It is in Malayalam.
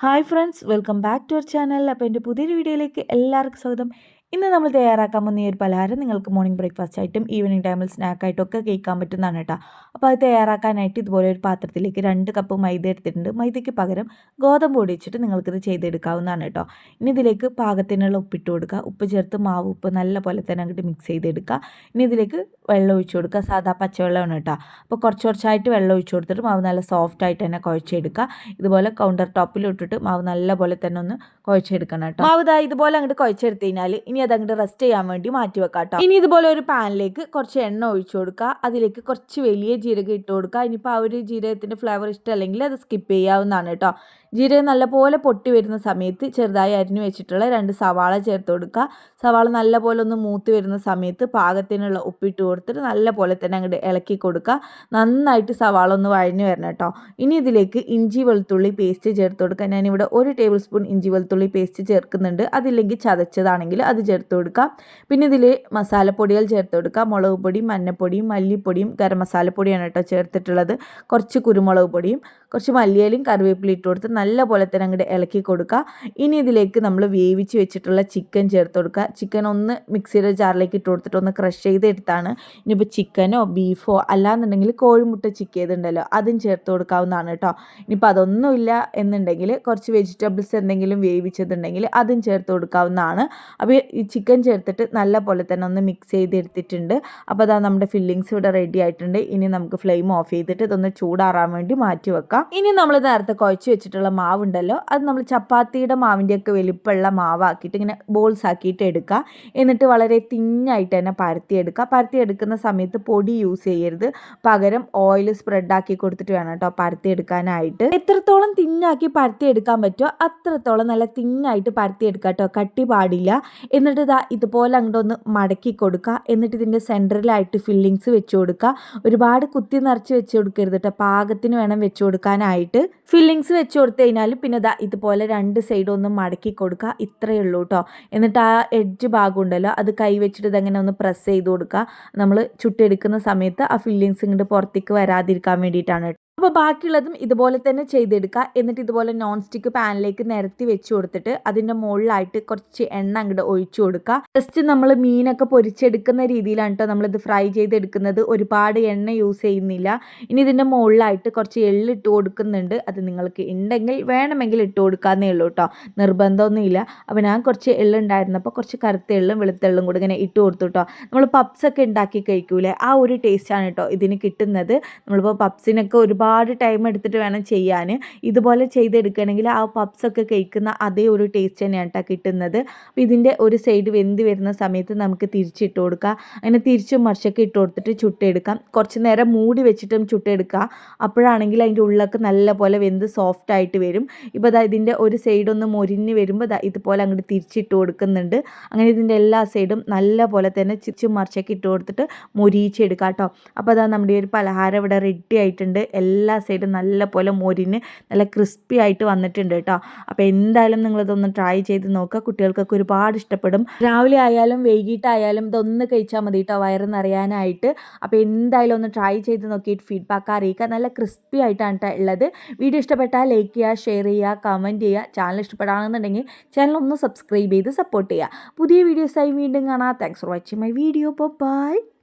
Hi friends welcome back to our channel അപ്പോൾ എന്റെ പുതിയൊരു വീഡിയോയിലേക്ക് എല്ലാവർക്കും സ്വാഗതം. ഇന്ന് നമ്മൾ തയ്യാറാക്കാൻ പോകുന്ന ഈ ഒരു പലഹാരം നിങ്ങൾക്ക് മോർണിംഗ് ബ്രേക്ക്ഫാസ്റ്റ് ആയിട്ടും ഈവനിങ് ടൈമിൽ സ്നാക്കായിട്ടും ഒക്കെ കേൾക്കാൻ പറ്റുന്നതാണ് കേട്ടോ. അപ്പോൾ അത് തയ്യാറാക്കാനായിട്ട് ഇതുപോലെ ഒരു പാത്രത്തിലേക്ക് രണ്ട് കപ്പ് മൈദ എടുത്തിട്ടുണ്ട്. മൈദയ്ക്ക് പകരം ഗോതമ്പ് പൊടി നിങ്ങൾക്കിത് ചെയ്തെടുക്കാവുന്നതാണ് കേട്ടോ. ഇനി ഇതിലേക്ക് പാകത്തിനുള്ള ഉപ്പിട്ട് കൊടുക്കുക. ഉപ്പ് ചേർത്ത് മാവ് ഉപ്പ് നല്ല പോലെ തന്നെ അങ്ങോട്ട് മിക്സ് ചെയ്തെടുക്കുക. ഇനി ഇതിലേക്ക് വെള്ളം ഒഴിച്ചു കൊടുക്കുക. സാധാ പച്ചവെള്ളമാണ് കേട്ടോ. അപ്പോൾ കുറച്ച് കുറച്ചായിട്ട് വെള്ളം ഒഴിച്ചു കൊടുത്തിട്ട് മാവ് നല്ല സോഫ്റ്റ് ആയിട്ട് തന്നെ കുഴച്ചെടുക്കുക. ഇതുപോലെ കൗണ്ടർ ടോപ്പിൽ ഇട്ടിട്ട് മാവ് നല്ല പോലെ തന്നെ ഒന്ന് കുഴച്ചെടുക്കണം കേട്ടോ. മാവ് ഇതാ ഇതുപോലെ അങ്ങോട്ട് കുഴച്ചെടുത്ത് കഴിഞ്ഞാൽ ഇനി അത് അങ്ങോട്ട് റെസ്റ്റ് ചെയ്യാൻ വേണ്ടി മാറ്റി വെക്കാം കേട്ടോ ഇനി ഇതുപോലെ ഒരു പാനിലേക്ക് കുറച്ച് എണ്ണ ഒഴിച്ചു കൊടുക്കുക അതിലേക്ക് കുറച്ച് വലിയ ജീരകം ഇട്ട് കൊടുക്കുക ഇനിയിപ്പോൾ ആ ഒരു ജീരകത്തിന്റെ ഫ്ലേവർ ഇഷ്ടമല്ലെങ്കിൽ അത് സ്കിപ്പ് ചെയ്യാവുന്നതാണ് കേട്ടോ ജീരകം നല്ലപോലെ പൊട്ടി വരുന്ന സമയത്ത് ചെറുതായി അരിഞ്ഞു വെച്ചിട്ടുള്ള രണ്ട് സവാള ചേർത്ത് കൊടുക്കുക സവാള നല്ലപോലെ ഒന്ന് മൂത്ത് വരുന്ന സമയത്ത് പാകത്തിനുള്ള ഉപ്പിട്ട് കൊടുത്തിട്ട് നല്ലപോലെ തന്നെ അങ്ങോട്ട് ഇളക്കി കൊടുക്കുക നന്നായിട്ട് സവാള ഒന്ന് വഴഞ്ഞു വരണം കേട്ടോ ഇനി ഇതിലേക്ക് ഇഞ്ചി വെളുത്തുള്ളി പേസ്റ്റ് ചേർത്ത് കൊടുക്കുക ഞാനിവിടെ ഒരു ടേബിൾ സ്പൂൺ ഇഞ്ചി വെളുത്തുള്ളി പേസ്റ്റ് ചേർക്കുന്നുണ്ട്. അതില്ലെങ്കിൽ ചതച്ചതാണെങ്കിൽ അത് ചേർത്ത് കൊടുക്കുക പിന്നെ ഇതിൽ മസാലപ്പൊടികൾ ചേർത്ത് കൊടുക്കുക മുളക് പൊടിയും മഞ്ഞപ്പൊടിയും മല്ലിപ്പൊടിയും ഗരം മസാലപ്പൊടിയാണ് കേട്ടോ ചേർത്തിട്ടുള്ളത്. കുറച്ച് കുരുമുളക് പൊടിയും കുറച്ച് മല്ലിയിലും കറിവേപ്പില ഇട്ട് കൊടുത്ത് നല്ല പോലെ തന്നെ അങ്ങോട്ട് ഇളക്കി കൊടുക്കുക. ഇനി ഇതിലേക്ക് നമ്മൾ വേവിച്ച് വെച്ചിട്ടുള്ള ചിക്കൻ ചേർത്ത് കൊടുക്കുക. ചിക്കൻ ഒന്ന് മിക്സിയുടെ ജാറിലേക്ക് ഇട്ട് കൊടുത്തിട്ട് ഒന്ന് ക്രഷ് ചെയ്തെടുത്താണ് ഇനിയിപ്പോൾ ചിക്കനോ ബീഫോ അല്ലാന്നുണ്ടെങ്കിൽ കോഴിമുട്ട ചിക്ക് ചെയ്തിട്ടുണ്ടല്ലോ അതും ചേർത്ത് കൊടുക്കാവുന്നതാണ് കേട്ടോ. ഇനിയിപ്പോൾ അതൊന്നുമില്ല എന്നുണ്ടെങ്കിൽ കുറച്ച് വെജിറ്റബിൾസ് എന്തെങ്കിലും വേവിച്ചതുണ്ടെങ്കിൽ അതും ചേർത്ത് കൊടുക്കാവുന്നതാണ്. അപ്പോൾ ചിക്കൻ ചേർത്തിട്ട് നല്ല പോലെ തന്നെ ഒന്ന് മിക്സ് ചെയ്തെടുത്തിട്ടുണ്ട്. അപ്പോൾ അതാ നമ്മുടെ ഫില്ലിങ്സ് ഇവിടെ റെഡി ആയിട്ടുണ്ട്. ഇനി നമുക്ക് ഫ്ലെയിം ഓഫ് ചെയ്തിട്ട് ഇതൊന്ന് ചൂടാറാൻ വേണ്ടി മാറ്റി വെക്കാം. ഇനി നമ്മൾ നേരത്തെ കുഴച്ച് വെച്ചിട്ടുള്ള മാവുണ്ടല്ലോ അത് നമ്മൾ ചപ്പാത്തിയുടെ മാവിന്റെയൊക്കെ വലിപ്പമുള്ള മാവാക്കിയിട്ട് ഇങ്ങനെ ബോൾസ് ആക്കിയിട്ട് എടുക്കുക. എന്നിട്ട് വളരെ തിന്നായിട്ട് തന്നെ പരത്തിയെടുക്കുക പരത്തിയെടുക്കുന്ന സമയത്ത് പൊടി യൂസ് ചെയ്യരുത്. പകരം ഓയിൽ സ്പ്രെഡാക്കി കൊടുത്തിട്ട് വേണം കേട്ടോ പരത്തിയെടുക്കാനായിട്ട് എത്രത്തോളം തിന്നാക്കി പരത്തിയെടുക്കാൻ പറ്റുമോ അത്രത്തോളം നല്ല തിന്നായിട്ട് പരത്തിയെടുക്കുക കേട്ടോ. കട്ടി പാടില്ല. എന്നിട്ട് ഇതാ ഇതുപോലെ അങ്ങോട്ട് ഒന്ന് മടക്കി കൊടുക്കുക എന്നിട്ട് ഇതിന്റെ സെന്ററിലായിട്ട് ഫില്ലിങ്സ് വെച്ച് കൊടുക്കുക ഒരുപാട് കുത്തി നിറച്ച് വെച്ച് കൊടുക്കരുത് കേട്ടോ പാകത്തിന് വേണം വെച്ച് കൊടുക്കാനായിട്ട്. ഫില്ലിങ്സ് വെച്ച് കൊടുത്തു കഴിഞ്ഞാൽ പിന്നെ ഇതാ ഇതുപോലെ രണ്ട് സൈഡും ഒന്ന് മടക്കി കൊടുക്കുക ഇത്രയേ ഉള്ളൂ കേട്ടോ എന്നിട്ട് ആ എഡ്ജ് ഭാഗം ഉണ്ടല്ലോ അത് കൈ വെച്ചിട്ട് ഇതങ്ങനെ ഒന്ന് പ്രസ് ചെയ്ത് കൊടുക്കുക നമ്മൾ ചുട്ടെടുക്കുന്ന സമയത്ത് ആ ഫില്ലിങ്സ് ഇങ്ങോട്ട് പുറത്തേക്ക് വരാതിരിക്കാൻ വേണ്ടിയിട്ടാണ് അപ്പോൾ ബാക്കിയുള്ളതും ഇതുപോലെ തന്നെ ചെയ്തെടുക്കുക എന്നിട്ട് ഇതുപോലെ നോൺ സ്റ്റിക്ക് പാനിലേക്ക് നിരത്തി വെച്ച് കൊടുത്തിട്ട് അതിന്റെ മുകളിലായിട്ട് കുറച്ച് എണ്ണ അങ്ങോട്ട് ഒഴിച്ചു കൊടുക്കുക ജസ്റ്റ് നമ്മൾ മീനൊക്കെ പൊരിച്ചെടുക്കുന്ന രീതിയിലാണ് കേട്ടോ നമ്മളിത് ഫ്രൈ ചെയ്തെടുക്കുന്നത്. ഒരുപാട് എണ്ണ യൂസ് ചെയ്യുന്നില്ല. ഇനി ഇതിന്റെ മുകളിലായിട്ട് കുറച്ച് എള്ളിട്ട് കൊടുക്കുന്നുണ്ട്. അത് നിങ്ങൾക്ക് ഉണ്ടെങ്കിൽ വേണമെങ്കിൽ ഇട്ട് കൊടുക്കാമെന്നേ ഉള്ളൂ കേട്ടോ നിർബന്ധമൊന്നുമില്ല. അപ്പോൾ ഞാൻ കുറച്ച് എള്ളുണ്ടായിരുന്നപ്പോൾ കുറച്ച് കറുത്ത എള്ളും വെളുത്തെള്ളും കൂടി ഇങ്ങനെ ഇട്ട് കൊടുത്തു കേട്ടോ നമ്മൾ പപ്സൊക്കെ ഉണ്ടാക്കി കഴിക്കൂലേ? ആ ഒരു ടേസ്റ്റാണ് കേട്ടോ ഇതിന് കിട്ടുന്നത്. നമ്മളിപ്പോൾ പപ്സിനൊക്കെ ഒരുപാട് ഒരുപാട് ടൈം എടുത്തിട്ട് വേണം ചെയ്യാൻ ഇതുപോലെ ചെയ്തെടുക്കണമെങ്കിൽ ആ പപ്സൊക്കെ കഴിക്കുന്ന അതേ ഒരു ടേസ്റ്റ് തന്നെയാണ് കേട്ടോ കിട്ടുന്നത്. അപ്പോൾ ഇതിന്റെ ഒരു സൈഡ് വെന്ത് വരുന്ന സമയത്ത് നമുക്ക് തിരിച്ചിട്ട് കൊടുക്കുക അങ്ങനെ തിരിച്ചും മറിച്ചൊക്കെ ഇട്ട് കൊടുത്തിട്ട് ചുട്ടെടുക്കാം. കുറച്ച് നേരം മൂടി വെച്ചിട്ടും ചുട്ടെടുക്കുക അപ്പോഴാണെങ്കിൽ അതിന്റെ ഉള്ളൊക്കെ നല്ലപോലെ വെന്ത് സോഫ്റ്റ് ആയിട്ട് വരും. ഇപ്പോൾ അതാ ഇതിന്റെ ഒരു സൈഡ് ഒന്ന് മൊരിഞ്ഞ് വരുമ്പോൾ ഇതാ ഇതുപോലെ അങ്ങോട്ട് തിരിച്ചിട്ട് കൊടുക്കുന്നുണ്ട്. അങ്ങനെ ഇതിന്റെ എല്ലാ സൈഡും നല്ലപോലെ തന്നെ ചിച്ചും മറിച്ചൊക്കെ ഇട്ട് കൊടുത്തിട്ട് മൊരിയിച്ചെടുക്കാം കേട്ടോ അപ്പോൾ അതാ നമ്മുടെ ഒരു പലഹാരം ഇവിടെ റെഡി ആയിട്ടുണ്ട്. എല്ലാ എല്ലാ സൈഡും നല്ല പോലെ മൊരിന് നല്ല ക്രിസ്പി ആയിട്ട് വന്നിട്ടുണ്ട് കേട്ടോ അപ്പോൾ എന്തായാലും നിങ്ങളിതൊന്ന് ട്രൈ ചെയ്ത് നോക്കുക കുട്ടികൾക്കൊക്കെ ഒരുപാട് ഇഷ്ടപ്പെടും. രാവിലെ ആയാലും വൈകിട്ടായാലും ഇതൊന്ന് കഴിച്ചാൽ മതി കേട്ടോ വയറ് നിറയാനായിട്ട് അപ്പോൾ എന്തായാലും ഒന്ന് ട്രൈ ചെയ്ത് നോക്കിയിട്ട് ഫീഡ്ബാക്ക് അറിയിക്കുക. നല്ല ക്രിസ്പി ആയിട്ടാണ് ഉള്ളത് വീഡിയോ ഇഷ്ടപ്പെട്ടാൽ ലൈക്ക് ചെയ്യുക ഷെയർ ചെയ്യുക കമന്റ് ചെയ്യുക. ചാനൽ ഇഷ്ടപ്പെടാണെന്നുണ്ടെങ്കിൽ ചാനൽ ഒന്ന് സബ്സ്ക്രൈബ് ചെയ്ത് സപ്പോർട്ട് ചെയ്യുക. പുതിയ വീഡിയോസായി വീണ്ടും കാണാം. Thanks for watching my video bye